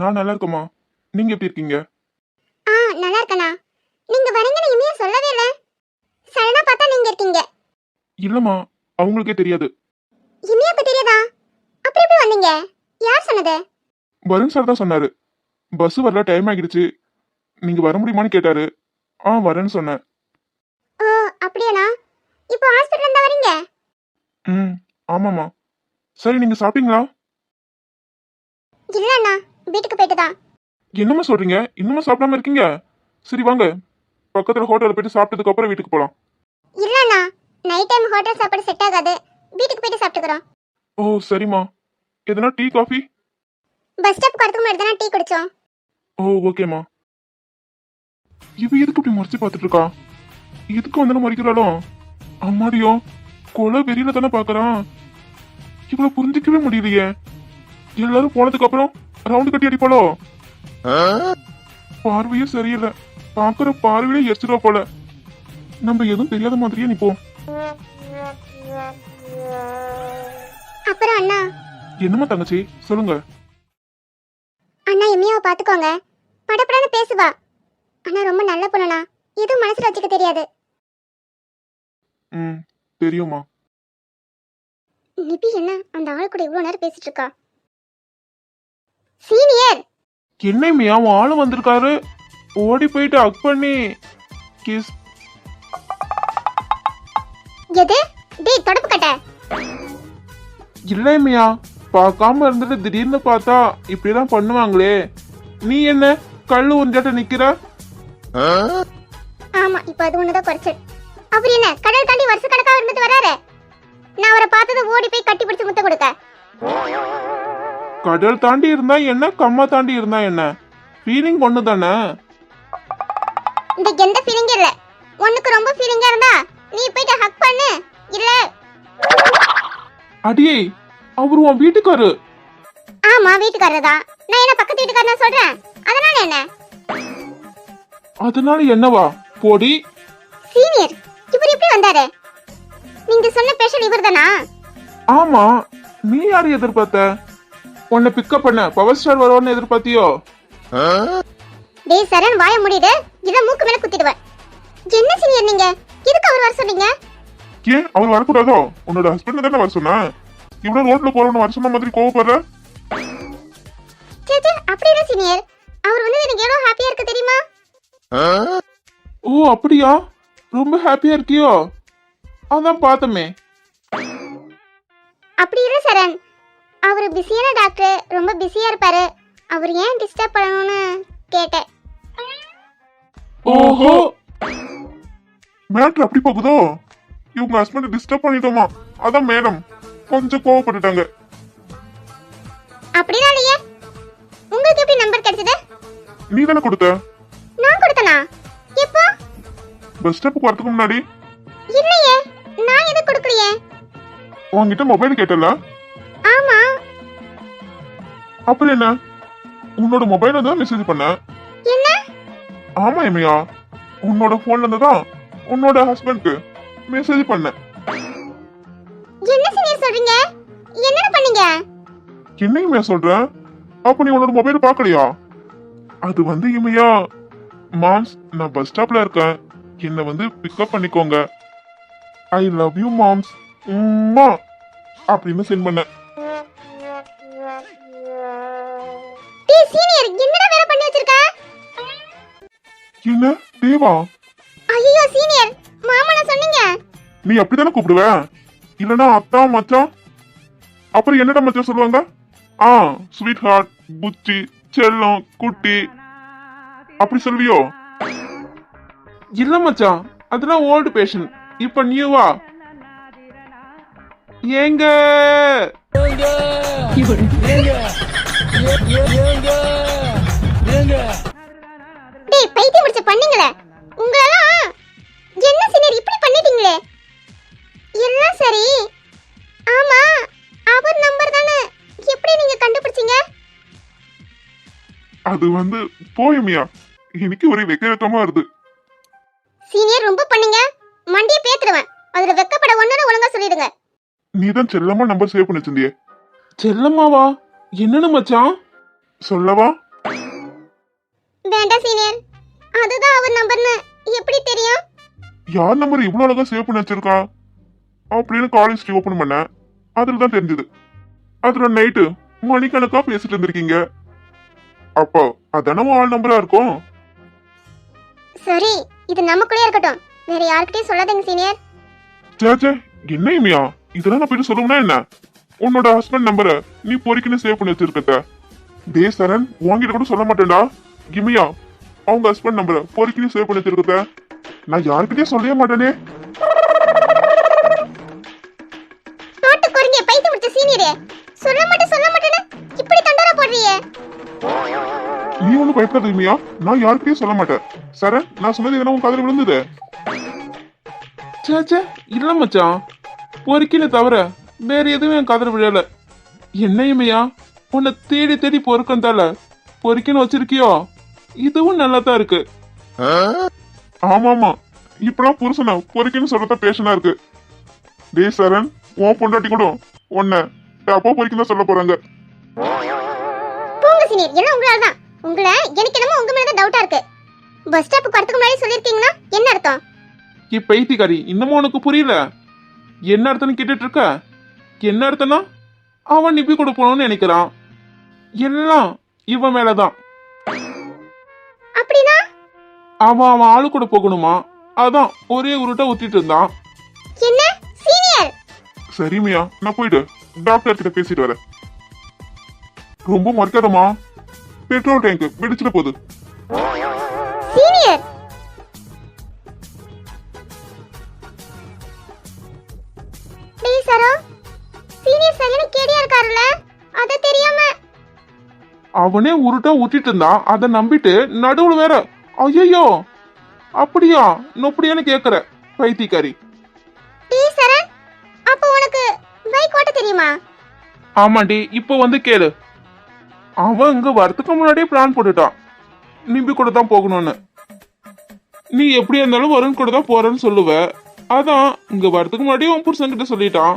நான் நல்லா இருக்கேம்மா. நீங்க எப்படி இருக்கீங்க? ஆ நல்லா இருக்கண்ணா. நீங்க வரீங்கன்னு இனிமே சொல்லவே இல்ல. சடனா பார்த்தா நீங்க இருக்கீங்க. இல்லம்மா அவங்களுக்கே தெரியாது. இனியாக்கு தெரியாதா? அப்படி எப்படி வந்தீங்க? யார் சொன்னது? வருண் சார் தான் சொன்னாரு. பஸ் வரல டைம் ஆகிடுச்சு. நீங்க வர முடியுமான்னு கேட்டாரு. ஆ வரேன்னு சொன்னேன். ஓ அப்படியாண்ணா. இப்போ ஹாஸ்பிட்டல் இருந்தா வரீங்க? ம் ஆமாம்மா. சரி நீங்க சாப்பிட்டீங்களா? இல்ல அண்ணா வீட்டுக்கு போயிட்டு தான் என்னம்மா சொல்றீங்க? இன்னுமா சாப்பிடாம இருக்கீங்க? சரி வாங்க. பக்கத்துல ஹோட்டல்ல போயிட்டு சாப்பிட்டதுக்கு அப்புறம் வீட்டுக்கு போலாம். இல்ல அண்ணா நைட் டைம் ஹோட்டல் சாப்பாடு செட் ஆகாது. வீட்டுக்கு போயிட்டு சாப்பிட்டுக்கிறோம். ஓ சரிம்மா. எதனா டீ காஃபி? பஸ் ஸ்டாப் வரதுக்கு முன்னாடி தானே டீ குடிச்சோம். ஓ ஓகேம்மா. இவ எதுக்கு இப்படி மறைச்சு பார்த்துட்டு இருக்கா எதுக்கு வந்து மறைக்கிறாளோ? அம்மாடியோ கொலை வெறியில தானே பாக்குறான். இவளை புரிஞ்சிக்கவே முடியலையே. எல்லாரும் போனதுக்கு அப்புறம் ரவுண்டு கட்டி அடிப்பாளோ? பார்வையே சரியில்லை. பாக்குற பார்வையிலே எரிச்சிருவா போல. நம்ம எதுவும் தெரியாத மாதிரியே நிப்போம். அப்புறம் அண்ணா. என்னம்மா தங்கச்சி? சொல்லுங்க. அண்ணா எம்மியாவை பார்த்துக்கோங்க. படப்படன்னு பேசுவா. அண்ணா ரொம்ப நல்ல பொண்ணுண்ணா. எதுவும் மனசுல வச்சுக்க தெரியாது. ம் தெரியுமா நிபி என்ன? அந்த ஆள் கூட இவ்வளோ நேரம் பேசிட்டு இருக்கா? சீனியர். என்னைமையா அவன் ஆளு வந்திருக்காரு. ஓடி போயிட்டு அக் பண்ணி கிஸ் எது? டேய் தொடப்பு கட்ட. இல்லைமையா பார்க்காம இருந்துட்டு திடீர்னு பார்த்தா இப்படிலாம் பண்ணுவாங்களே. நீ என்ன கல்லு உறிஞ்சாட்ட நிக்கிற? ஆமா இப்போ அது ஒண்ணுதான் குறைச்சல். அவர் என்ன கடல் தாண்டி வருஷ கணக்கா இருந்துட்டு வராரு? நான் அவரை பார்த்தது ஓடி போய் கட்டி பிடிச்சு முத்த கொடுக்க. கடல் தாண்டி இருந்தா என்ன கம்மா தாண்டி இருந்தா என்ன? ஃபீலிங் ஒண்ணு தானே? இந்த எந்த ஃபீலிங் இல்ல. உனக்கு ரொம்ப ஃபீலிங்கா இருந்தா நீ போயிட்டு ஹக் பண்ணு. இல்ல. அடியே அவரு உன் வீட்டுக்காரு. ஆமா வீட்டுக்காரர் தான். நான் என்ன பக்கத்து வீட்டுக்காரர் சொல்றேன்? அதனால என்ன? அதனால என்னவா? போடி. சீனியர் இவர் எப்படி வந்தாரு? நீங்க சொன்ன ஸ்பெஷல் இவர்தானா? ஆமா நீ யாரு எதிர்பார்த்த? உன்னை பிக்கப் பண்ண பவர் ஸ்டார் வருவான்னு எதிர்பார்த்தியோ? டேய் சரண் வாய முடியுது இத மூக்கு மேல குத்திடுவேன். என்ன சீனியர் நீங்க எதுக்கு அவர் வர சொன்னீங்க? ஏன்? அவர் வரக்கூடாதோ? உன்னோட ஹஸ்பண்ட் தானே வர சொன்ன இவ்வளவு ரோட்ல போறவன வர சொன்ன மாதிரி கோவப்படுற? சே சே அப்படி இல்ல சீனியர் அவர் வந்து எனக்கு எவ்வளவு ஹாப்பியா இருக்கு தெரியுமா? ஓ அப்படியா? ரொம்ப ஹாப்பியா இருக்கியோ? அதான் பார்த்தமே. அப்படி இல்ல சரண். அவர் பிஸியான டாக்டர் ரொம்ப பிஸியா இருப்பாரு. அவர் ஏன் டிஸ்டர்ப் பண்ணணும்னு கேட்டேன். ஓஹோ! மேட்ரு அப்படி போகுதோ? இவங்க ஹஸ்பண்ட் டிஸ்டர்ப் பண்ணிட்டோமா? அதான் மேடம் கொஞ்சம் கோவப்பட்டுட்டாங்க. அப்படிலாம் இல்லையே. உங்களுக்கு எப்படி நம்பர் கிடைச்சது? நீ தானே கொடுத்த? நான் கொடுத்தனா? எப்போ? பஸ் ஸ்டாப்புக்கு வரதுக்கு முன்னாடி. இல்லையே. நான் எதுவும் கொடுக்கலையே? உன்கிட்ட மொபைல் கேட்டல ஆமா. அப்புறம் என்ன? உன்னோட மொபைல்ல தான் மெசேஜ் பண்ண என்ன? ஆமா எமையா உன்னோட போன்ல இருந்து தான் உன்னோட ஹஸ்பண்ட்க்கு மெசேஜ் பண்ணேன். என்ன சீனியர் சொல்றீங்க? என்னடா பண்ணீங்க? என்ன இமையா சொல்ற அப்ப நீ உன்னோட மொபைல் பார்க்கலையா? அது வந்து இமையா மாம்ஸ் நான் பஸ் ஸ்டாப்ல இருக்கேன். என்னை வந்து பிக்கப் பண்ணிக்கோங்க. ஐ லவ் யூ மாம்ஸ். உம்மா. அப்படின்னு சென்ட் பண்ணேன். என்ன? தேவா? ஐயோ சீனியர் மாமன சொன்னீங்க. நீ அப்படித்தானே கூப்பிடுவ? இல்லனா அத்தா மச்சான்? அப்புறம் என்னடா மச்சான் சொல்லுவாங்க? ஆ ஸ்வீட் ஹார்ட் புச்சி செல்லம் குட்டி. அப்படி சொல்வியோ? இல்ல மச்சான். அதெல்லாம் ஓல்டு பேஷன் இப்ப நியூவா ஏங்க. டேய் பைத்தியம் முடிச்ச பண்ணீங்களே. உங்களெல்லாம் என்ன சீனியர் இப்படி பண்ணிட்டீங்களே. எல்லாம் சரி. ஆமா அவர் நம்பர் தானே. எப்படி நீங்க கண்டுபிடிச்சீங்க? அது வந்து போயமியா? எனக்கு ஒரே வெக்க வெக்கமா வருது. சீனியர் ரொம்ப பண்ணீங்க. மண்டியை பேத்துருவேன். அதுல வெக்கப்பட ஒண்ணுன்னு ஒழுங்கா சொல்லிடுங்க. நீ தான் செல்லமா நம்பர் சேவ் பண்ணி வச்சிருந்தியே. செல்லம்மாவா? என்னன்னு மச்சான்? சொல்லவா? வேண்டாம் சீனியர் அதுதான் அவர் நம்பர்னு எப்படி தெரியும்? யார் நம்பர் இவ்வளவு அழகா சேவ் பண்ணி வச்சிருக்கா? அப்படின்னு காலேஜ் ஓபன் பண்ணேன். அதுல தான் தெரிஞ்சது. அதுல நைட்டு மணிக்கணக்கா பேசிட்டு இருந்திருக்கீங்க. அப்போ அதானே ஆள் நம்பரா இருக்கும்? சரி இது நமக்குள்ளே இருக்கட்டும். வேற யார்கிட்டயும் சொல்லாதீங்க சீனியர் சேச்சே என்ன இமையா? இதெல்லாம் நான் போயிட்டு சொல்லணும்னா என்ன? உன்னோட ஹஸ்பண்ட் நம்பரை நீ பொறிக்குன்னு சேவ் பண்ணி வச்சிருக்கத்த டே சரண் உன்கிட்ட கூட சொல்ல மாட்டேன்டா. இமையா அவங்க ஹஸ்பண்ட் நம்பரை பொறிக்குன்னு சேவ் பண்ணி வச்சிருக்கத்த நான் யாருக்கிட்டயும் சொல்லவே மாட்டேனே. தோட்டு குறுங்கிய பைத்தியம் முடிச்ச சீனியரே. சொல்ல மாட்டேன் சொல்ல மாட்டேன்னு இப்படி தண்டரா போடுறியே நீ ஒன்றும் பயப்படாத இமையா நான் யாருக்கிட்டயும் சொல்ல மாட்டேன். சரண் நான் சொன்னது எதனா உன் காதுல விழுந்தது? சேச்சே இல்ல மச்சான். பொறுக்கின தவிர வேற எதுவும் என் காதல விழல. என்ன இமையா உன்னை தேடி தேடி பொறுக்கம் தல பொறுக்கின்னு வச்சிருக்கியோ? இதுவும் நல்லா தான் இருக்கு. ஆமா ஆமா இப்பெல்லாம் புருஷனை பொறுக்கின்னு சொல்றத பேஷனா இருக்கு. டேய் சரண் உன் பொண்டாட்டி கூட உன்னை அப்போ பொறுக்கின்னு சொல்ல போறாங்க. போங்க சீனியர் எல்லாம் உங்களால தான். உங்களை எனக்கு என்னமோ உங்க மேல தான் டவுட்டா இருக்கு. பஸ் ஸ்டாப் வரதுக்கு முன்னாடி சொல்லிருக்கீங்கன்னா என்ன அர்த்தம்? ஏ பைத்தியக்காரி இன்னமும் உனக்கு புரியல? என்ன அர்த்தம்னு கேட்டுட்டு இருக்க என்ன அர்த்தம்னா அவன் நிப்பி கூட போகணும்னு நினைக்கிறான். எல்லாம் இவன் மேலதான். அவன் அவன் ஆளு கூட போகணுமா? அதான் ஒரே உருட்டை ஊத்திட்டு இருந்தான். என்ன? சீனியர்? சரிமியா நான் போயிட்டு டாக்டர் கிட்ட பேசிட்டு வரேன். ரொம்ப மறைக்காதம்மா. பெட்ரோல் டேங்க் வெடிச்சிட போகுது. சீனியர்? டேய் சரோ. சீனியர் சரியான கேடியா இருக்காருல்ல? அத தெரியாம. அவனே உருட்டா ஊத்திட்டு இருந்தான். அதை நம்பிட்டு நடுவுல வேற ஐயோ அப்படியா? நொப்படியான்னு கேக்குற பைத்தியக்காரி. டேய் சரண் அப்போ உனக்கு பைக் ஓட்ட தெரியுமா? ஆமாண்டி இப்போ வந்து கேளு. அவன் இங்க வரதுக்கு முன்னாடியே பிளான் போட்டுட்டான். நிம்பி கூட தான் போகணும்னு. நீ எப்படி இருந்தாலும் வருண் கூட தான் போறேன்னு சொல்லுவ. அதான் இங்க வரதுக்கு முன்னாடியே உன் புருஷன் கிட்ட சொல்லிட்டான்.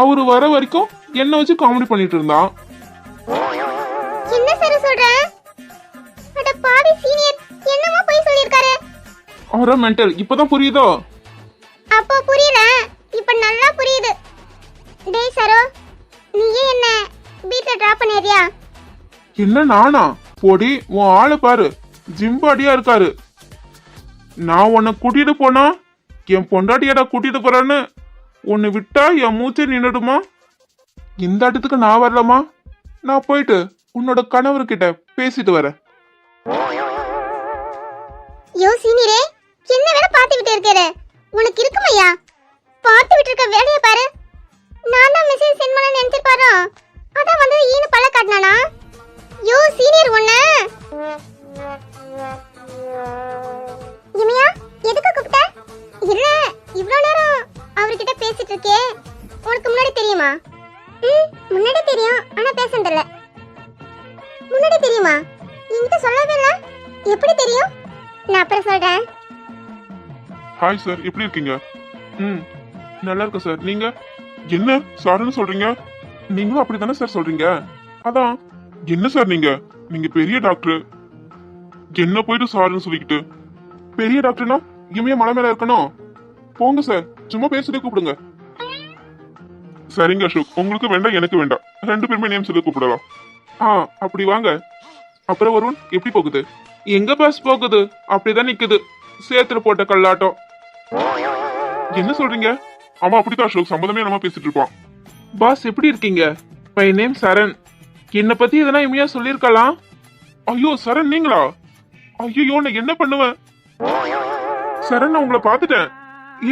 அவரு வர வரைக்கும் என்ன வச்சு காமெடி பண்ணிட்டு இருந்தான். என்ன சர சொல்ற? அட பாவி அவரா மென்டல் இப்பதான் புரியுதோ? அப்போ புரியல. இப்ப நல்லா புரியுது. டேய் சரோ நீயே என்ன வீட்ல டிராப் பண்ணிடுறியா? என்ன நானா? போடி உன் ஆளு பாரு. ஜிம்பாடியா இருக்காரு. நான் உன்னை கூட்டிட்டு போனா என் பொண்டாட்டியடா கூட்டிட்டு போறேன்னு உன்னை விட்டா என் மூச்சே நின்னுடுமா? இந்த இடத்துக்கு நான் வரலமா? நான் போயிட்டு உன்னோட கணவர்கிட்ட பேசிட்டு வரேன். யோ சீனியரே என்ன வேலை விட்டு இருக்கிற? உனக்கு இருக்குமையா பார்த்து விட்டு ஹாய் சார் எப்படி இருக்கீங்க? ம். நல்லா இருக்கேன் சார் நீங்க? என்ன? சார்னு சொல்றீங்க? நீங்களும் அப்படித்தானே சார் சொல்றீங்க? அதான். என்ன சார் நீங்க? நீங்க பெரிய டாக்டர் என்ன போயிட்டு சார்னு சொல்லிக்கிட்டு? பெரிய டாக்டர்னா இமைய மலை மேல இருக்கணும். போங்க சார் சும்மா பேசிட்டு கூப்பிடுங்க. சரிங்க அசோக். உங்களுக்கு வேண்டாம் எனக்கு வேண்டாம். ரெண்டு பேருமே நேம் சொல்லி கூப்பிடலாம். ஆ அப்படி வாங்க. அப்புறம் வருண் எப்படி போகுது? எங்க பஸ் போகுது? அப்படிதான் நிக்குது. சேத்துல போட்ட கல்லாட்டம். என்ன சொல்றீங்க? அவன் அப்படித்தான் அசோக். சம்மந்தமே நம்ம பேசிட்டு இருப்பான். பாஸ் எப்படி இருக்கீங்க? My name Saran. என்னை பத்தி எதனா இமையா சொல்லியிருக்கலாம் ஐயோ சரண் நீங்களா? ஐயோ நான் என்ன பண்ணுவேன்? சரண் நான் உங்களை பார்த்துட்டேன்.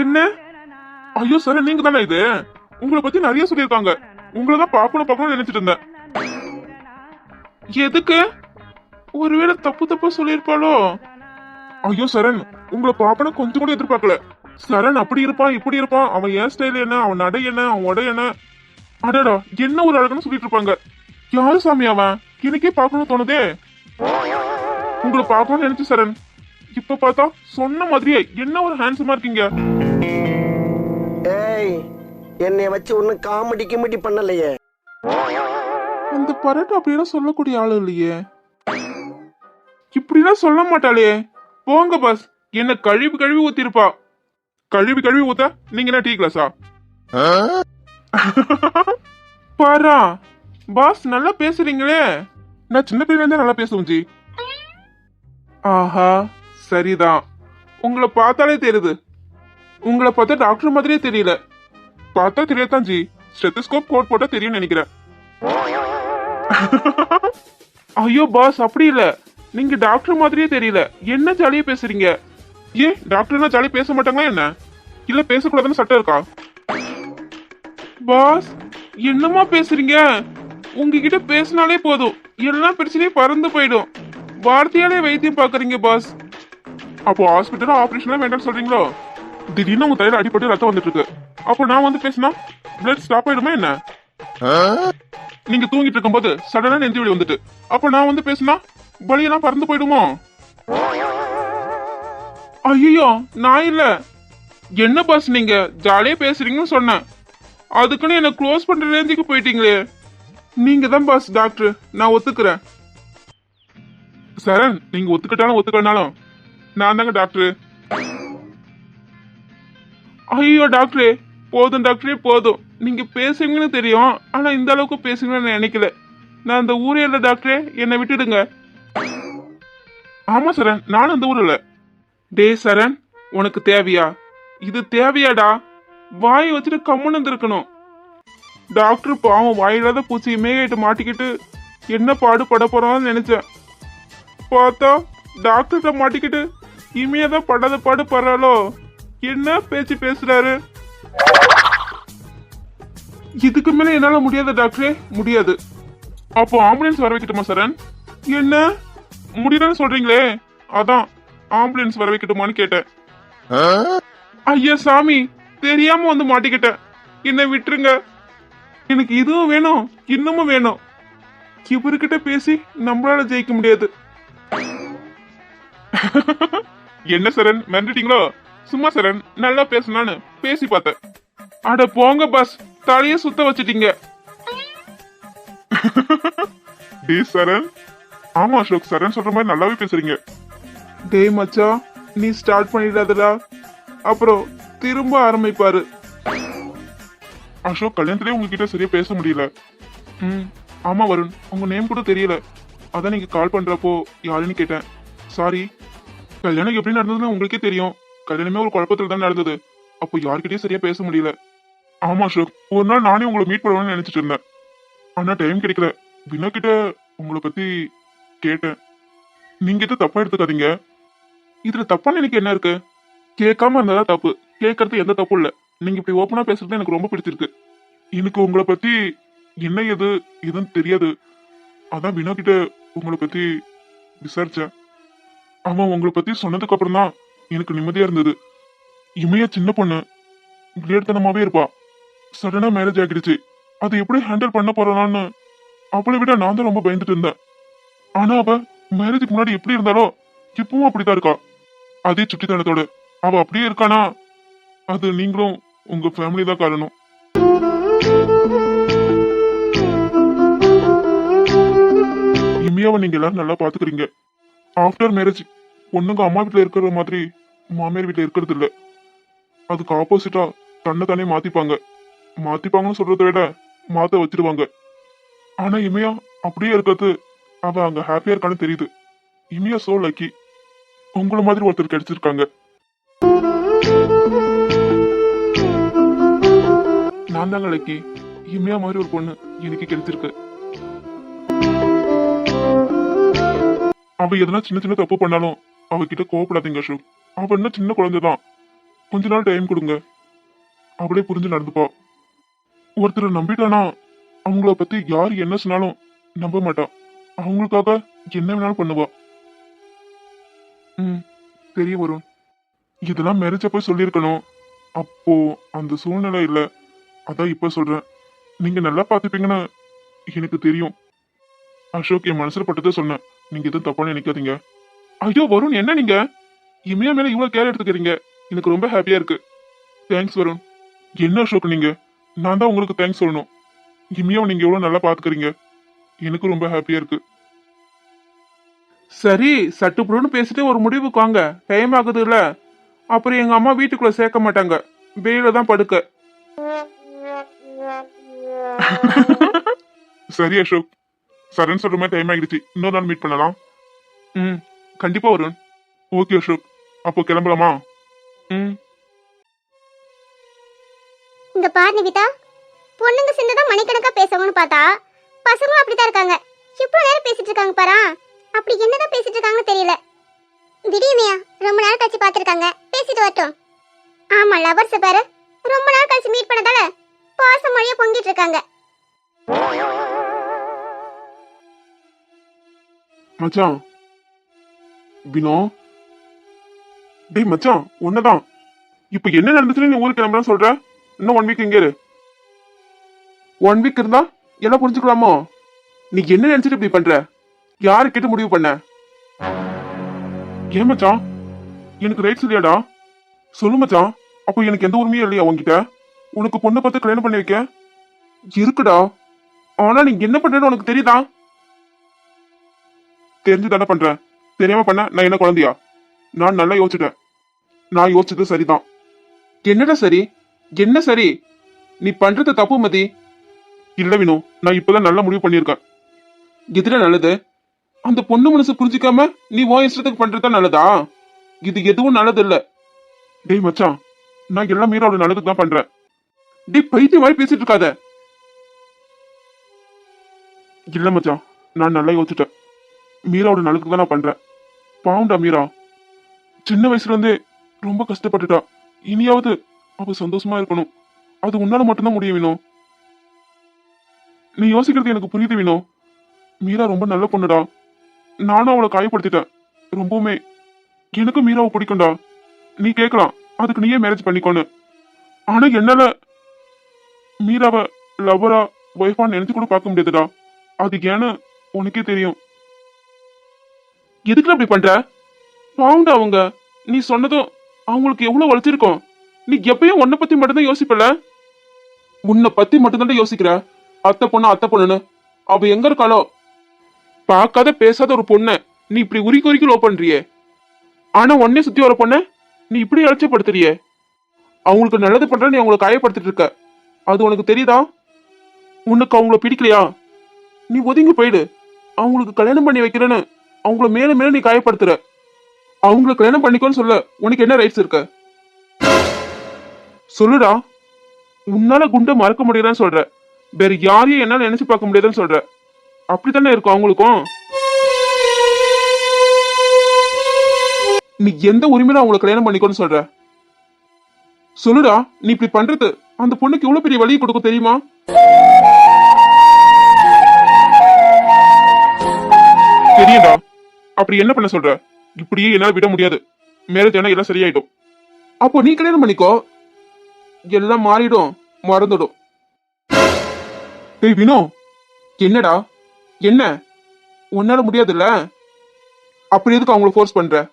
என்ன? ஐயோ சரண் நீங்க தானே இது? உங்களை பத்தி நிறைய சொல்லியிருக்காங்க. உங்களை தான் பார்க்கணும் பார்க்கணும்னு நினைச்சிட்டு இருந்தேன். எதுக்கு? ஒருவேளை தப்பு தப்பா சொல்லியிருப்பாளோ? ஐயோ சரண். உங்களை பார்க்கணும் கொஞ்சம் கூட எதிர்பார்க்கல. சரண் அப்படி இருப்பான் இப்படி இருப்பான். அவன் ஏன் ஸ்டைல் என்ன? அவன் நடை என்ன? அவன் உடை என்ன? அடடா என்ன ஒரு அழகுன்னு சொல்லிட்டு இருப்பாங்க. யாரு சாமி அவன்? எனக்கே பார்க்கணும்னு தோணுதே. உங்களை பார்க்கணும்னு நினைச்சு சரண். இப்ப பார்த்தா சொன்ன மாதிரியே என்ன ஒரு ஹேண்ட்ஸமா இருக்கீங்க? ஏய் என்னை வச்சு ஒன்னும் காமெடி கிமெடி பண்ணலையே. அந்த பரட்டு அப்படியெல்லாம் சொல்லக்கூடிய ஆளு இல்லையே. இப்படிலாம் சொல்ல மாட்டாளே. போங்க பாஸ் என்ன கழுவி கழுவி ஊத்திருப்பா. கழுவி கழுவி ஊத்த நீங்க என்ன டீ கிளாஸா பாரா பாஸ் நல்லா பேசுறீங்களே. நான் சின்ன பிள்ளைல இருந்தே நல்லா பேசுவேன் ஜி. ஆஹா சரிதான். உங்களை பார்த்தாலே தெரியுது. உங்களை பார்த்தா டாக்டர் மாதிரியே தெரியல. பார்த்தா தெரியாதான் ஜி. ஸ்டெத்தஸ்கோப் கோட் போட்டா தெரியும்னு நினைக்கிறேன். ஐயோ பாஸ் அப்படி இல்லை. நீங்க டாக்டர் மாதிரியே தெரியல. என்ன ஜாலியா பேசுறீங்க? ஏன்? டாக்டர்னா ஜாலியா பேச மாட்டாங்களா என்ன? இல்ல பேசக்கூடாதுன்னு சட்டம் இருக்கா? பாஸ் என்னமா பேசுறீங்க? உங்ககிட்ட பேசினாலே போதும். எல்லா பிரச்சனையும் பறந்து போயிடும். வார்த்தையாலே வைத்தியம் பாக்குறீங்க பாஸ். அப்போ ஹாஸ்பிட்டல் ஆபரேஷன்லாம் வேண்டாம்னு சொல்றீங்களோ? திடீர்னு உங்க தலையில அடிபட்டு ரத்தம் வந்துட்டு இருக்கு அப்போ நான் வந்து பேசினா பிளட் ஸ்டாப் ஆயிடுமா என்ன? நீங்க தூங்கிட்டு இருக்கும்போது சடனா நெஞ்சு வலி வந்துட்டு. அப்ப நான் வந்து பேசினா பலியெல்லாம் பறந்து போயிடுமோ? ஐயோ நான் இல்ல. என்ன பாஸ் நீங்க? ஜாலியா பேசுறீங்கன்னு சொன்னேன். அதுக்குன்னு என்ன க்ளோஸ் பண்ற ரேஞ்சுக்கு போயிட்டீங்களே. நீங்க தான் பாஸ் டாக்டர் நான் ஒத்துக்கிறேன். சரண் நீங்க ஒத்துக்கிட்டாலும் ஒத்துக்கலனாலும் நான் தாங்க டாக்டர் ஐயோ டாக்டரே போதும் டாக்டரே போதும். நீங்க பேசுவீங்கன்னு தெரியும். ஆனா இந்த அளவுக்கு பேசுவீங்கன்னு நினைக்கல. நான் இந்த ஊரே இல்லை டாக்டரே என்னை விட்டுடுங்க. ஆமா சரண் நானும் இந்த ஊர்ல டே சரண் உனக்கு தேவையா? இது தேவையாடா? வாயை வச்சுட்டு கம்முன்னு இருக்கணும் டாக்டர் பாவம் வாயில்லாத பூச்சி மேகிட்டு மாட்டிக்கிட்டு என்ன பாடுபட போறான்னு நினைச்சேன். பார்த்தா டாக்டர்கிட்ட மாட்டிக்கிட்டு இமையதான் படாத பாடு படுறாளோ? என்ன பேச்சு பேசுறாரு? இதுக்கு மேல என்னால முடியாது டாக்டரே முடியாது. அப்போ ஆம்புலன்ஸ் வர வைக்கட்டுமா சரண்? என்ன? முடியலன்னு சொல்றீங்களே? அதான் ஆம்புலன்ஸ் வர வைக்கட்டுமான்னு கேட்டேன். ஐயா சாமி தெரியாம வந்து மாட்டிக்கிட்டேன். என்ன விட்டுருங்க. எனக்கு இதுவும் வேணும் இன்னமும் வேணும். இவர்கிட்ட பேசி நம்மளால ஜெயிக்க முடியாது. என்ன சரண்? மிரண்டுட்டீங்களோ? சும்மா சரண். நல்லா பேசலான்னு பேசி பார்த்தேன். அட போங்க பஸ் தலைய சுத்த வச்சிட்டீங்க. டேய் சரண். ஆமா அசோக் சரண் சொல்ற மாதிரி நல்லாவே பேசுறீங்க. டேய் மச்சா நீ ஸ்டார்ட் பண்ணிடாதடா. அப்புறம் திரும்ப ஆரம்பிப்பாரு. அசோக் கல்யாணத்திலே உங்ககிட்ட சரியா பேச முடியல. ம் ஆமா வருண் உங்க நேம் கூட தெரியல. அதான் நீங்க கால் பண்றப்போ யாருன்னு கேட்டேன். சாரி கல்யாணம் எப்படி நடந்ததுன்னு உங்களுக்கே தெரியும். கல்யாணமே ஒரு குழப்பத்துல தான் நடந்தது. அப்போ யார்கிட்டயும் சரியா பேச முடியல. ஆமா அசோக் ஒரு நாள் நானே உங்களை மீட் பண்ணுவேன்னு நினைச்சிட்டு இருந்தேன். ஆனா டைம் கிடைக்கல. வினா கிட்ட உங்களை பத்தி கேட்டேன். நீங்க எதுவும் தப்பா எடுத்துக்காதீங்க. இதுல தப்பான எனக்கு என்ன இருக்கு? கேட்காம இருந்தாலும் தப்பு. கேட்கறது எந்த தப்பும் இல்ல. நீங்க இப்படி ஓப்பனா பேசுறது எனக்கு ரொம்ப பிடிச்சிருக்கு. எனக்கு உங்களை பத்தி என்ன எது எதுன்னு தெரியாது. அதான் வினா கிட்ட உங்களை பத்தி விசாரிச்சேன். அவன் உங்களை பத்தி சொன்னதுக்கு அப்புறம் தான் எனக்கு நிம்மதியா இருந்தது. இமையா சின்ன பொண்ணு. விளையாட்டுத்தனமாவே இருப்பா. சடனா மேரேஜ் ஆகிடுச்சு. அதை எப்படி ஹேண்டில் பண்ண போறான்னு அவளை விட நான் தான் ரொம்ப பயந்துட்டு இருந்தேன். ஆனா அவ மேரேஜுக்கு முன்னாடி எப்படி இருந்தாலோ இப்பவும் அப்படித்தான் இருக்கா. அதே சுட்டித்தனத்தோட அவ அப்படியே இருக்கானா அது நீங்களும் உங்க ஃபேமிலி தான் காரணம். இமையாவை நீங்க எல்லாரும் நல்லா பாத்துக்கிறீங்க ஆஃப்டர் மேரேஜ் பொண்ணுங்க அம்மா வீட்டுல இருக்கிற மாதிரி மாமியார் வீட்டுல இருக்கிறது இல்ல. அதுக்கு ஆப்போசிட்டா தன்னை தானே மாத்திப்பாங்க. மாத்திப்பாங்கன்னு சொல்றதை விட மாத்த வச்சிருவாங்க ஆனா இமையா அப்படியே இருக்கிறது அவ அங்க ஹாப்பியா இருக்கான்னு தெரியுது. இமையா சோ லக்கி உங்களை மாதிரி ஒருத்தர் கிடைச்சிருக்காங்க. நான் தாங்க லக்கி இமையா மாதிரி ஒரு பொண்ணு எனக்கு கிடைச்சிருக்கு. அவ எதனா சின்ன சின்ன தப்பு பண்ணாலும் அவகிட்ட கோவப்படாதீங்க அசோக். அவ என்ன சின்ன குழந்தைதான். கொஞ்ச நாள் டைம் கொடுங்க. அவளே புரிஞ்சு நடந்துப்பா. ஒருத்தரை நம்பிட்டானா அவங்கள பத்தி யார் என்ன சொன்னாலும் நம்ப மாட்டான் அவங்களுக்காக என்ன வேணாலும் பண்ணுவா. ம். தெரிய வரும் இதெல்லாம் மெரிச்ச சொல்லியிருக்கணும். அப்போ அந்த சூழ்நிலை இல்ல. அதான் இப்ப சொல்றேன். நீங்க நல்லா பாத்துப்பீங்கன்னு எனக்கு தெரியும். அசோக் என் மனசுல பட்டதை சொன்னேன். நீங்க எதுவும் தப்பா நினைக்காதீங்க. ஐயோ வருண் என்ன நீங்க? இமையா மேல இவ்வளவு கேர் எடுத்துக்கிறீங்க. எனக்கு ரொம்ப ஹாப்பியா இருக்கு. தேங்க்ஸ் வருண். என்ன அசோக் நீங்க? நான் தான் உங்களுக்கு தேங்க்ஸ் சொல்லணும். இமையாவை நீங்க எவ்வளவு நல்லா பாத்துக்கிறீங்க எனக்கு ரொம்ப ஹாப்பியா இருக்கு. சரி சட்டுப்புடுன்னு பேசிட்டு ஒரு முடிவுக்கு வாங்க. டைம் ஆகுது இல்ல. அப்புறம் எங்க அம்மா வீட்டுக்குள்ள சேர்க்க மாட்டாங்க. வெளியில தான் படுக்க. சரி அசோக். சரண் சொல்ற மாதிரி டைம் ஆகிடுச்சு இன்னொரு நாள் மீட் பண்ணலாம். ம் கண்டிப்பா வருண் ஓகே அசோக். அப்போ கிளம்பலாமா? ம். இங்க பாரு நிகிதா பொண்ணுங்க சின்னதான் மணிக்கணக்கா பேசுவாங்கன்னு பார்த்தா பசங்களும் அப்படித்தான் இருக்காங்க. இவ்வளவு நேரம் பேசிட்டு இருக்காங்க பாரா? அப்படி என்னதான் பேசிட்டு இருக்காங்கன்னு தெரியல. திடீர்மையா ரொம்ப நாள் கழிச்சு பார்த்துருக்காங்க. பேசிட்டு வரட்டும். ஆமா லவர்ஸ் பாரு. ரொம்ப நாள் கழிச்சு மீட் பண்ணதால பாசம் மொழியா பொங்கிட்டு இருக்காங்க. மச்சான். வினோ. டேய் மச்சான் உன்னதான் இப்போ என்ன நடந்துச்சுன்னு நீ ஊருக்கு கிளம்புறேன்னு சொல்ற? இன்னும் ஒன் வீக் இங்கே இரு. ஒன் வீக் இருந்தா எல்லாம் புரிஞ்சுக்கலாமோ? நீ என்ன நினைச்சிட்டு இப்படி பண்ற? யாரு கேட்டு முடிவு பண்ண? ஏன் மச்சான்? எனக்கு ரைட்ஸ் இல்லையாடா? சொல்லு மச்சான் அப்போ எனக்கு எந்த உரிமையும் இல்லையா உங்ககிட்ட உனக்கு பொண்ணை பார்த்து கல்யாணம் பண்ணி வைக்க? இருக்குடா. ஆனா நீ என்ன பண்றேன்னு உனக்கு தெரியுதா? தெரிஞ்சு தானே பண்றேன். தெரியாம பண்ண நான் என்ன குழந்தையா? நான் நல்லா யோசிச்சிட்டேன். நான் யோசிச்சது சரிதான். என்னடா சரி? என்ன சரி? நீ பண்றது தப்பு மதி. இல்ல வினோ நான் இப்பதான் நல்ல முடிவு பண்ணியிருக்கேன். இதுல நல்லது? அந்த பொண்ணு மனசு புரிஞ்சுக்காம நீ ஓ இஷ்டத்துக்கு பண்றதா நல்லதா? இது எதுவும் நல்லது இல்ல டேய் மச்சான் நான் எல்லாம் மீறாவோட நல்லதுக்கு தான் பண்றேன். டேய் பைத்தியம் மாதிரி பேசிட்டு இருக்காத. இல்ல மச்சான் நான் நல்லா யோசிச்சிட்டேன். மீராவோட நல்லதுக்கு தான் நான் பண்றேன். பாவுண்டா மீரா சின்ன வயசுல இருந்தே ரொம்ப கஷ்டப்பட்டுட்டா. இனியாவது அவ சந்தோஷமா இருக்கணும். அது உன்னால மட்டும்தான் முடியும் வினோ. நீ யோசிக்கிறது எனக்கு புரியுது வினோ. மீரா ரொம்ப நல்ல பொண்ணுடா. நானும் அவளை காயப்படுத்திட்டேன். ரொம்பவுமே. எனக்கும் மீராவை பிடிக்கும்டா. நீ கேட்கலாம் அதுக்கு நீயே மேரேஜ் பண்ணிக்கோன்னு. ஆனா என்னால மீராவை லவ்வரா ஒய்ஃபா நினைச்சு கூட பார்க்க முடியாதுடா. அது ஏன்னு உனக்கே தெரியும். எதுக்கு அப்படி பண்ற? பாவுண்டா அவங்க. நீ சொன்னதும் அவங்களுக்கு எவ்வளவு வளைச்சிருக்கும் நீ எப்பயும் உன்னை பத்தி மட்டும்தான் யோசிப்பல உன்னை பத்தி மட்டும்தான் யோசிக்கிற. அத்தை பொண்ணு அத்தை பொண்ணுன்னு? அவ எங்க இருக்காளோ? பார்க்காத பேசாத ஒரு பொண்ண நீ இப்படி உரிக்கு உரிக்கி லோ பண்றியே. ஆனா உன்னை சுத்தி வர பொண்ண நீ இப்படி அலட்சப்படுத்துறியே அவங்களுக்கு நல்லது பண்ற நீ அவங்களை காயப்படுத்திட்டு இருக்க. அது உனக்கு தெரியுதா? உனக்கு அவங்கள பிடிக்கலையா? நீ ஒதுங்கி போயிடு. அவங்களுக்கு கல்யாணம் பண்ணி வைக்கிறேன்னு அவங்கள மேலும் மேலும் நீ காயப்படுத்துற. அவங்கள கல்யாணம் பண்ணிக்கோன்னு சொல்ல உனக்கு என்ன ரைட்ஸ் இருக்க? சொல்லுடா. உன்னால குண்டை மறக்க முடியலன்னு சொல்ற. வேற யாரையும் என்னால நினைச்சு பார்க்க முடியாதுன்னு சொல்ற. அப்படித்தானே இருக்கும் அவங்களுக்கும்? நீ எந்த உரிமையில அவங்களை கல்யாணம் பண்ணிக்கோன்னு சொல்ற. சொல்லுடா நீ இப்படி பண்றது அந்த பொண்ணுக்கு எவ்வளவு பெரிய வழியை கொடுக்க தெரியுமா? தெரியும்டா. அப்படி என்ன பண்ண சொல்ற? இப்படியே என்னால விட முடியாது. மேரேஜ் ஆனா எல்லாம் சரியாயிடும். அப்போ நீ கல்யாணம் பண்ணிக்கோ. எல்லாம் மாறிடும் மறந்துடும். டேய் வினோ. என்னடா? என்ன? உன்னால முடியாதுல்ல? அப்படி எதுக்கு அவங்கள ஃபோர்ஸ் பண்ற?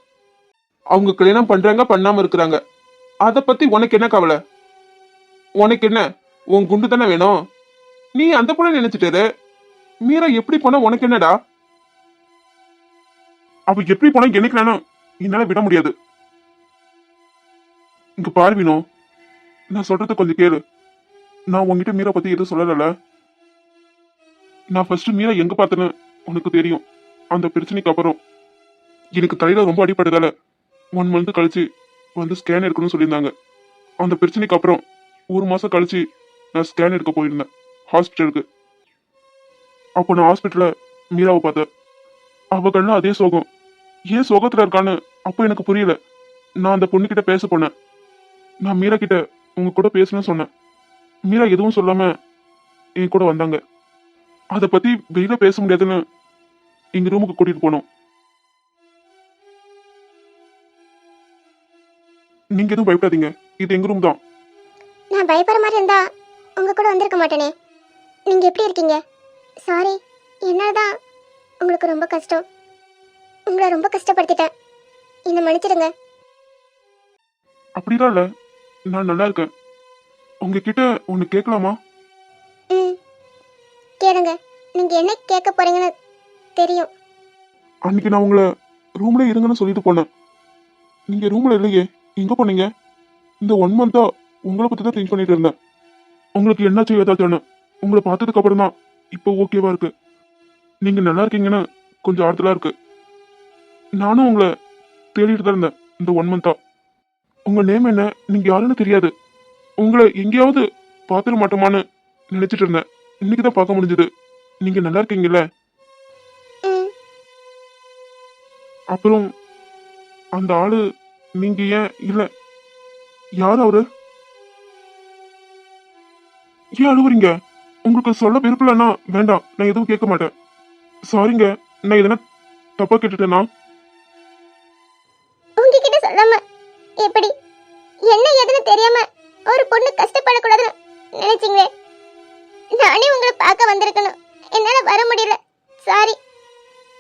அவங்க கல்யாணம் பண்றாங்க பண்ணாம இருக்கிறாங்க. அதை பத்தி உனக்கு என்ன கவலை? உனக்கு என்ன? உன் குண்டு தானே வேணும்? நீ அந்த பொண்ணை நினைச்சிட்டு மீரா எப்படி போனா உனக்கு என்னடா? அவ எப்படி போனா எனக்கு நானும் என்னால விட முடியாது. இங்க பாரு வினோ. நான் சொல்றது கொஞ்சம் கேளு. நான் உன்கிட்ட மீரா பத்தி எதுவும் சொல்லல நான் ஃபர்ஸ்ட் மீரா எங்க பார்த்தேன்னு உனக்கு தெரியும். அந்த பிரச்சனைக்கு அப்புறம் எனக்கு தலையில ரொம்ப அடிப்பட்டதால ஒன் மந்த் கழிச்சு வந்து ஸ்கேன் எடுக்கணும்னு சொல்லியிருந்தாங்க. அந்த பிரச்சனைக்கு அப்புறம் ஒரு மாசம் கழிச்சு நான் ஸ்கேன் எடுக்க போயிருந்தேன் ஹாஸ்பிட்டலுக்கு அப்போ நான் ஹாஸ்பிட்டல மீராவை பார்த்தேன். அவ கண்ணுல அதே சோகம். ஏன் சோகத்துல இருக்கான்னு அப்போ எனக்கு புரியல. நான் அந்த பொண்ணுகிட்ட பேச போனேன். நான் மீரா கிட்ட உங்க கூட பேசணும்னு சொன்னேன். மீரா எதுவும் சொல்லாம என் கூட வந்தாங்க. அதை பத்தி வெளியில பேச முடியாதுன்னு எங்க ரூமுக்கு கூட்டிட்டு போனோம். நீங்க எதுவும் பயப்படாதீங்க. இது எங்க ரூம் தான். நான் பயப்படுற மாதிரி இருந்தா உங்க கூட வந்திருக்க மாட்டேனே. நீங்க எப்படி இருக்கீங்க? சாரி என்னதான் உங்களுக்கு ரொம்ப கஷ்டம். உங்களை ரொம்ப கஷ்டப்படுத்திட்டேன். என்னை மன்னிச்சிடுங்க. அப்படிலாம் இல்ல. நான் நல்லா இருக்கேன். உங்ககிட்ட ஒன்னு கேட்கலாமா? ம். கேளுங்க. நீங்க என்ன கேட்க போறீங்கன்னு தெரியும். அன்னைக்கு நான் உங்களை ரூம்ல இருங்கன்னு சொல்லிட்டு போனேன். நீங்க ரூம்ல இல்லையே எங்க போனீங்க? இந்த ஒன் மந்தா உங்களை பத்தி தான் திங்க் பண்ணிட்டு இருந்தேன். உங்களுக்கு என்னாச்சு ஏதாச்சும் உங்களை பார்த்ததுக்கு அப்புறம் தான் இப்போ ஓகேவா இருக்கு. நீங்க நல்லா இருக்கீங்கன்னு கொஞ்சம் ஆறுதலா இருக்கு. நானும் உங்களை தேடிட்டு தான் இருந்தேன் இந்த ஒன் மந்தா உங்க நேம் என்ன? நீங்க யாருன்னு தெரியாது. உங்களை எங்கேயாவது பார்த்துட மாட்டோமான்னு நினைச்சிட்டு இருந்தேன். இன்னைக்கு தான் பார்க்க முடிஞ்சது. நீங்க நல்லா இருக்கீங்கல்ல? அப்புறம் அந்த ஆளு நீங்க ஏன் இல்ல? யார் அவரு? ஏன் அழுவுறீங்க? உங்களுக்கு சொல்ல விருப்பலன்னா வேண்டாம். நான் எதுவும் கேட்க மாட்டேன். சாரிங்க நான் எதனா தப்பா கேட்டுட்டேனா?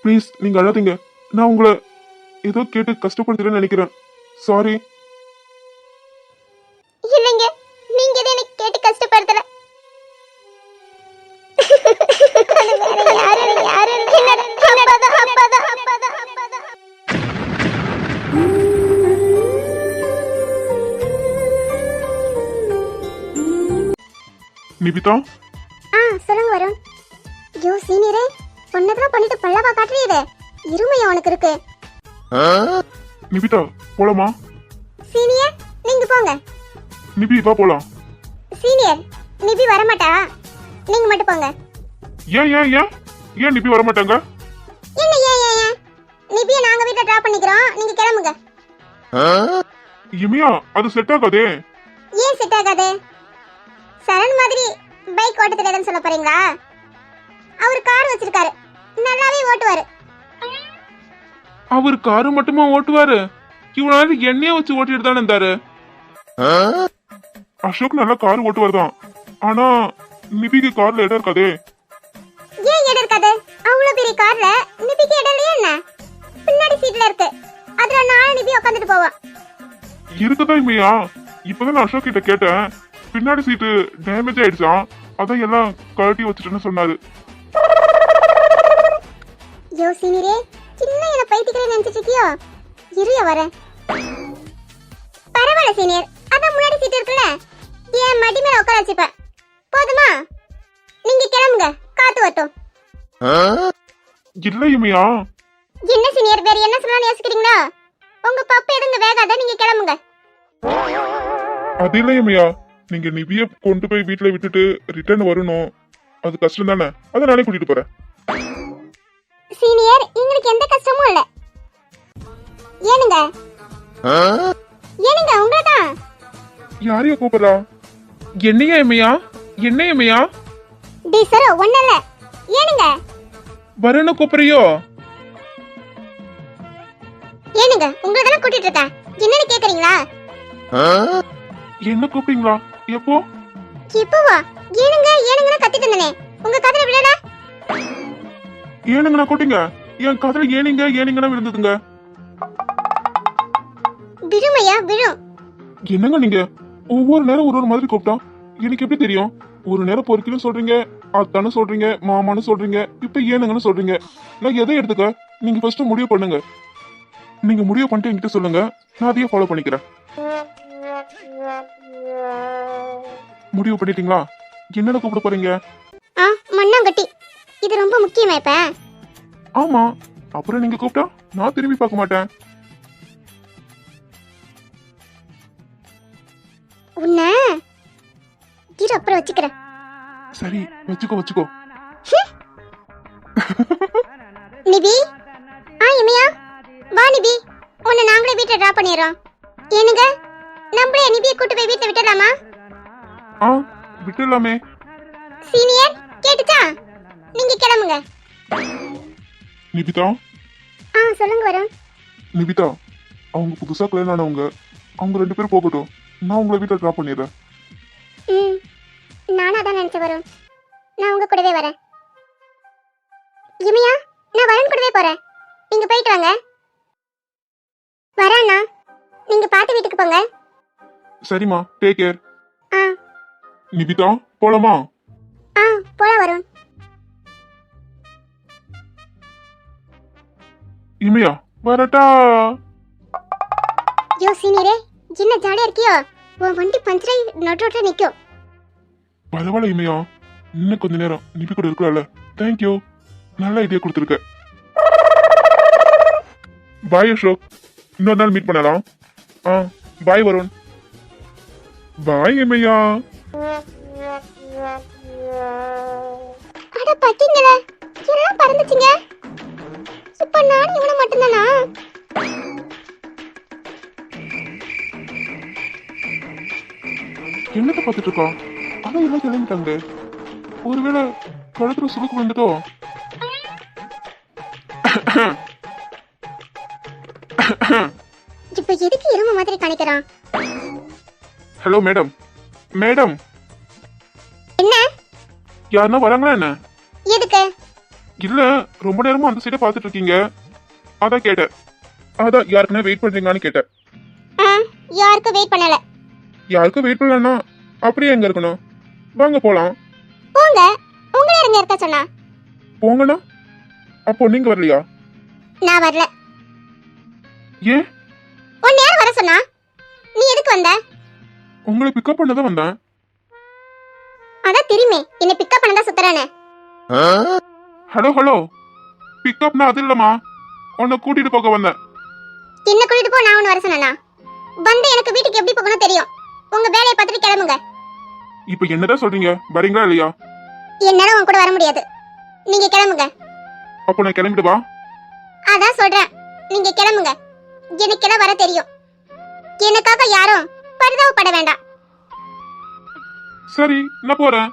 ப்ளீஸ் நீங்க அழாதீங்க. நான் உங்களை ஏதோ கேட்டு கஷ்டப்படுத்துறேன்னு நினைக்கிறேன். சாரி இல்லைங்க நீங்க எதை எனக்கு கேட்டு கஷ்டப்படுத்தல. அது இருமையா உனக்கு இருக்கு. நிபிதா போலாமா? சீனியர் நீங்க போங்க. நிபி வா போலாம். சீனியர் நிபி வரமாட்டா? நீங்க மட்டும் போங்க. ஏன் ஏன் ஏன்? ஏன் நிபி வர மாட்டாங்க என்ன ஏன் ஏன் ஏன்? நிபியை நாங்க வீட்ல டிராப் பண்ணிக்கிறோம். நீங்க கிளம்புங்க. இமியா அது செட் ஆகாதே. ஏன் செட் ஆகாது? சரண் மாதிரி பைக் ஓட்ட தெரியாதுன்னு சொல்ல போறீங்களா? அவர் கார் வச்சிருக்காரு. நல்லாவே ஓட்டுவாரு. அவர் காரு மட்டுமா ஓட்டுவாரு? இவ்வளவு நேரம் எண்ணெய வச்சு ஓட்டிட்டு தானே இருந்தாரு? அசோக் நல்லா கார் ஓட்டுவார் தான் ஆனா நிபிக்கு கார்ல இடம் இருக்காதே. ஏன் இடம் இருக்காது? அவ்வளவு பெரிய கார்ல நிபிக்கு இடம் இல்லையா என்ன? பின்னாடி சீட்ல இருக்கு. அதுல நாலு நிபி உட்காந்துட்டு போவான் இருக்குதான் இமையா. இப்பதான் நான் அசோக் கிட்ட கேட்டேன். பின்னாடி சீட்டு டேமேஜ் ஆயிடுச்சான் அதான் எல்லாம் கழட்டி வச்சுட்டேன்னு சொன்னாரு. யோ சின்ன என்ன பைத்தியக்கிறே நினைச்சிட்டு இருக்கியோ இருயா வரேன். பரவாயில்ல சீனியர் அதான் முன்னாடி சீட் இருக்குல்ல? என் மடி மேல உட்கார வச்சுப்பேன். போதுமா? நீங்க கிளம்புங்க. காத்து வரட்டும். இல்ல இமையா. என்ன சீனியர் வேற என்ன சொல்லலாம்னு யோசிக்கிறீங்களா? உங்க பப்பு எதுங்க வேகாத நீங்க கிளம்புங்க. அது இல்ல இமையா. நீங்க நிபிய கொண்டு போய் வீட்டுல விட்டுட்டு ரிட்டர்ன் வரணும். அது கஷ்டம் தானே அதை நானே கூட்டிட்டு போறேன். சீனியர் எங்களுக்கு எந்த கஷ்டமும் இல்ல. ஏனுங்க? ஏனுங்க உங்களை தான் யாரையும் கூப்பிடுறா? என்னையா இமையா? என்ன இமையா? டி சரோ ஒண்ணு இல்ல. ஏனுங்க? வரேன்னு கூப்பிடுறியோ? ஏனுங்க உங்களை தானே கூட்டிட்டு இருக்கேன். என்னன்னு கேக்குறீங்களா? என்ன கூப்பிட்டீங்களா எப்போ? இப்போவா? ஏனுங்க ஏனுங்கன்னு கத்திட்டு இருந்தனே. உங்க காதுல விழல? ஏனுங்கண்ணா கூட்டிங்க. என் கதையில ஏனிங்க ஏனிங்கன்னா விழுந்ததுங்க. விழுமையா? விழும் என்னங்க நீங்க? ஒவ்வொரு நேரம் ஒரு ஒரு மாதிரி கூப்பிட்டா எனக்கு எப்படி தெரியும்? ஒரு நேரம் பொறுக்கிலும் சொல்றீங்க அத்தானு சொல்றீங்க மாமான்னு சொல்றீங்க இப்ப ஏனுங்கன்னு சொல்றீங்க. நான் எதை எடுத்துக்க? நீங்க ஃபர்ஸ்ட் முடிவு பண்ணுங்க. நீங்க முடிவு பண்ணிட்டு என்கிட்ட சொல்லுங்க. நான் அதையே ஃபாலோ பண்ணிக்கிறேன். முடிவு பண்ணிட்டீங்களா? என்னென்ன கூப்பிட போறீங்க? மண்ணாங்கட்டி. இது ரொம்ப முக்கியமா இப்ப? ஆமா. அப்புறம் நீங்க கூப்பிட்டா நான் திரும்பி பார்க்க மாட்டேன். உன்ன? இரு அப்புறம் வச்சுக்கிறேன். சரி வச்சுக்கோ வச்சுக்கோ. நிபி ஆ இமையா? வா நிபி உன்னை நாங்களே வீட்டுல டிராப் பண்ணிடுறோம். ஏனுங்க நம்மளே நிபியை கூட்டு போய் வீட்டுல விட்டுடலாமா? ஆ விட்டுடலாமே. சீனியர் கேட்டுச்சா? நீங்க கிளம்புங்க. நிபிதா? ஆ சொல்லுங்க வரும் நிபிதா அவங்க புதுசா கல்யாணம் ஆனவங்க அவங்க ரெண்டு பேரும் போகட்டும். நான் உங்களை வீட்டில் ட்ராப் பண்ணிடுறேன். ம் நானும் அதான் நினைச்ச வரும் நான் உங்க கூடவே வரேன். இமையா நான் வருண் கூடவே போறேன். நீங்க போயிட்டு வாங்க. வராண்ணா நீங்க பார்த்து வீட்டுக்கு போங்க. சரிம்மா டேக் கேர் ஆ. நிபிதா போலாமா? ஆ போலாம் வரும் இமையா வரட்டா. யோ சீனியரே என்ன ஜாலியா இருக்கியோ? உன் வண்டி பஞ்சராய் நட்டு ரோட்ல நிக்கும். பரவாயில்ல இமையா இன்னும் கொஞ்ச நேரம் நிபி கூட இருக்கலாம்ல தேங்க்யூ நல்ல ஐடியா கொடுத்துருக்க. பாய் அசோக். இன்னொரு நாள் மீட் பண்ணலாம். ஆ பாய் வருண். பாய் இமையா அட பாத்தீங்களா. எல்லாம் பறந்துச்சுங்க இப்ப நானும் இவனை மட்டும்தானா? என்னத்த பார்த்துட்டு இருக்கா அதான் எல்லாம் கிளம்பிட்டாங்க ஒருவேளை கழுத்துல சுருக்கு வந்துட்டோ இப்ப எதுக்கு எருமை மாதிரி காணிக்கிறான்? ஹலோ மேடம் மேடம் என்ன? யாருன்னா வராங்களா என்ன? எதுக்கு? இல்ல ரொம்ப நேரமா அந்த சைடை பார்த்துட்டு இருக்கீங்க. அதான் கேட்டேன். அதான் யாருக்குன்னா வெயிட் பண்றீங்களான்னு கேட்டேன். ஆ யாருக்கும் வெயிட் பண்ணல. யாருக்கும் வெயிட் பண்ணலன்னா அப்படியே எங்க இருக்கணும்? வாங்க போலாம். போங்க. உங்களை இருங்க இருக்க சொன்னா? போங்கண்ணா. அப்போ நீங்க வரலையா? நான் வரல. ஏன்? உன்னை யார் வர சொன்னா? நீ எதுக்கு வந்த? உங்களை பிக்கப் பண்ண தான் வந்தேன். அதான் தெரியுமே. என்னை பிக்கப் பண்ண தான் சுத்துறானே ஹலோ ஹலோ. பிக்கப்னா அது இல்லம்மா உன்னை கூட்டிட்டு போக வந்தேன். என்ன கூட்டிட்டு போ நான் ஒன்று வர சொன்னா வந்து எனக்கு வீட்டுக்கு எப்படி போகணும் தெரியும். உங்க வேலையை பார்த்துட்டு கிளம்புங்க. இப்போ என்னதான் சொல்றீங்க? வரீங்களா இல்லையா? என்னால உன் கூட வர முடியாது. நீங்க கிளம்புங்க. அப்போ நான் கிளம்பிட்டு வா. அதான் சொல்றேன். நீங்க கிளம்புங்க. எனக்கெல்லாம் வர தெரியும். எனக்காக யாரும் பரிதாபப்பட வேண்டாம். சரி நான் போறேன்.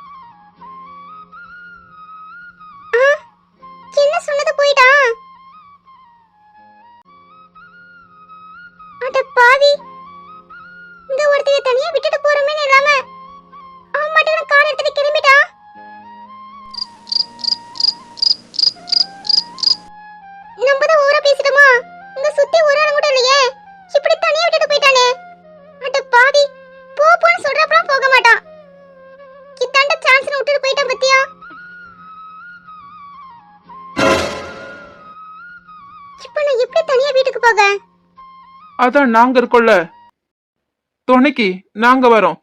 அதான் நாங்க இருக்கோல்ல துணைக்கு நாங்க வரோம்.